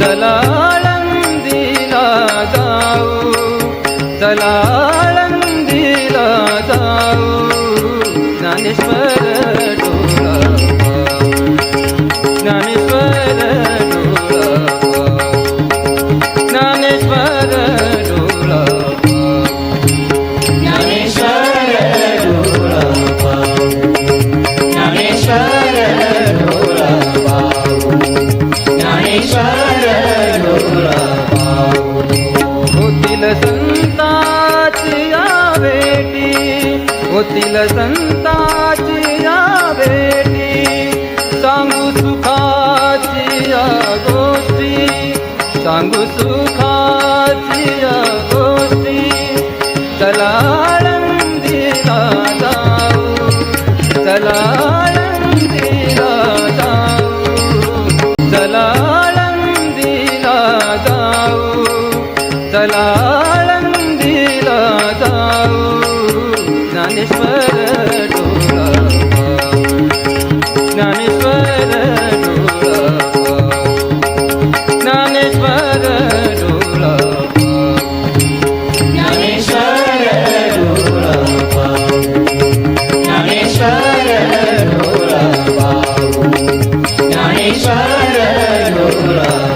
चला आळंदीला जाऊ चला आळंदीला जाऊ ज्ञानेश्वर ज्ञानेश्वर होतील संताची या होतील संताची या भेटी सांगू सुखाची या गोष्टी. सांगू सुखाची या गोष्टी. चला चला आळंदीला जाऊ ज्ञानेश्वर डोळा ज्ञानेश्वर डोळा ज्ञानेश्वर डोळा ज्ञानेश्वर डोळा ज्ञानेश्वर डोळा ज्ञानेश्वर डोळा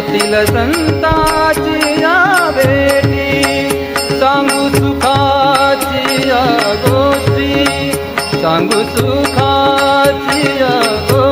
होतील संताची या भेटी सांगू सुखाची या गोष्टी सांगू सुखाची या गोष्टी.